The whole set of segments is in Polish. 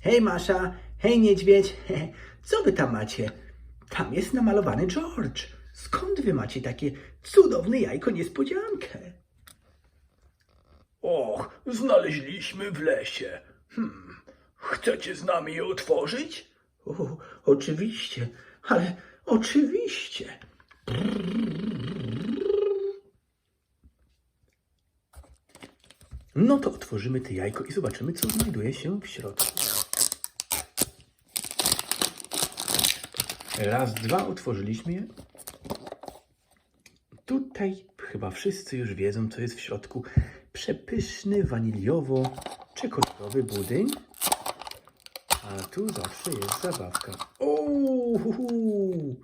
Hej Masza, hej niedźwiedź, co wy tam macie? Tam jest namalowany George. Skąd wy macie takie cudowne jajko niespodziankę? Och, znaleźliśmy w lesie. Hmm, chcecie z nami je otworzyć? O, oczywiście, ale oczywiście. No to otworzymy te jajko i zobaczymy, co znajduje się w środku. Raz, dwa, otworzyliśmy je. Tutaj chyba wszyscy już wiedzą, co jest w środku. Przepyszny, waniliowo-czekoladowy budyń. A tu zawsze jest zabawka. Uuu,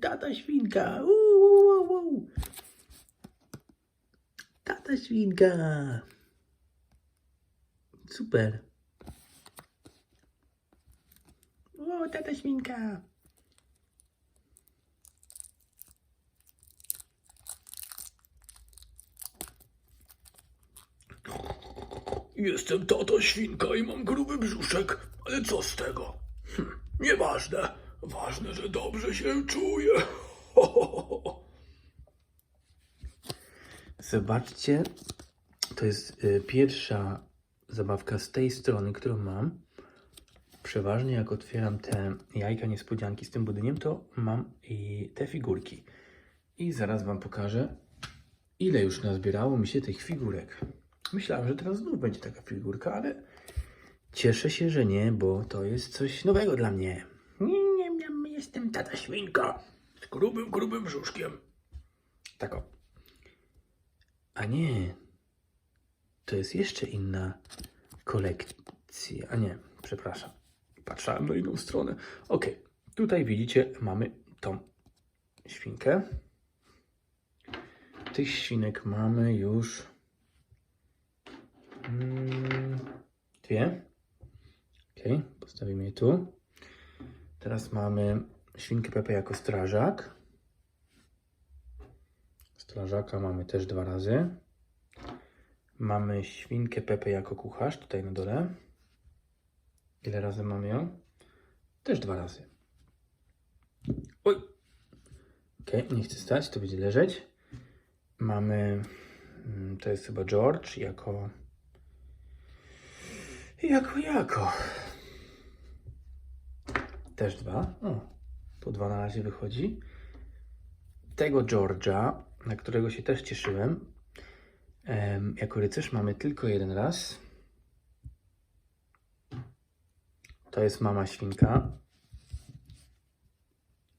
tata świnka. Uuu, tata świnka. Super. O, tata świnka. Jestem tato świnka i mam gruby brzuszek, ale co z tego? Hm, nieważne. Ważne, że dobrze się czuję. Ho, ho, ho. Zobaczcie, to jest y, pierwsza zabawka z tej strony, którą mam. Przeważnie jak otwieram te jajka niespodzianki z tym budyniem, to mam i te figurki. I zaraz Wam pokażę, ile już nazbierało mi się tych figurek. Myślałem, że teraz znów będzie taka figurka, ale cieszę się, że nie, bo to jest coś nowego dla mnie. Nie, nie, nie, jestem tata świnka. Z grubym, grubym brzuszkiem. Tak o. A nie. To jest jeszcze inna kolekcja. A nie, przepraszam. Patrzałem na inną stronę. Ok, tutaj widzicie, mamy tą świnkę. Tych świnek mamy już mm, dwie. Ok, postawimy je tu. Teraz mamy świnkę Pepe jako strażak. Strażaka mamy też dwa razy. Mamy świnkę Pepe jako kucharz, tutaj na dole. Ile razy mamy ją? Też dwa razy. Oj! Ok, nie chcę stać, to będzie leżeć. Mamy, mm, to jest chyba George jako, jako, jako. Też dwa. O, po dwa na razie wychodzi tego George'a, na którego się też cieszyłem, em, jako rycerz mamy tylko jeden raz. To jest mama świnka.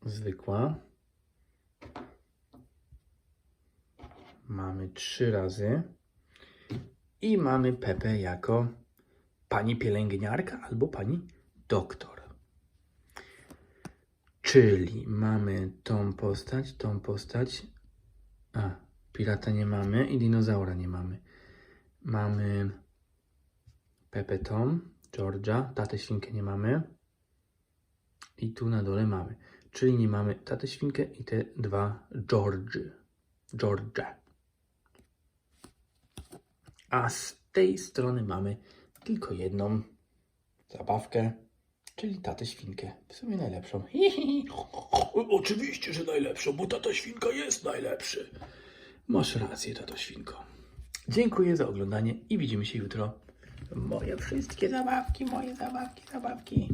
Zwykła. Mamy trzy razy. I mamy Pepe jako pani pielęgniarka albo pani doktor. Czyli mamy tą postać, tą postać. A, pirata nie mamy i dinozaura nie mamy. Mamy Pepe Tom, Georgia, tatę świnkę nie mamy. I tu na dole mamy. Czyli nie mamy tatę świnkę i te dwa George. Georgia. A z tej strony mamy tylko jedną zabawkę, czyli tatę świnkę. W sumie najlepszą. Oczywiście, że najlepszą, bo tata świnka jest najlepszy. Masz rację, tato świnko. Dziękuję za oglądanie i widzimy się jutro. Moje wszystkie zabawki, moje zabawki, zabawki.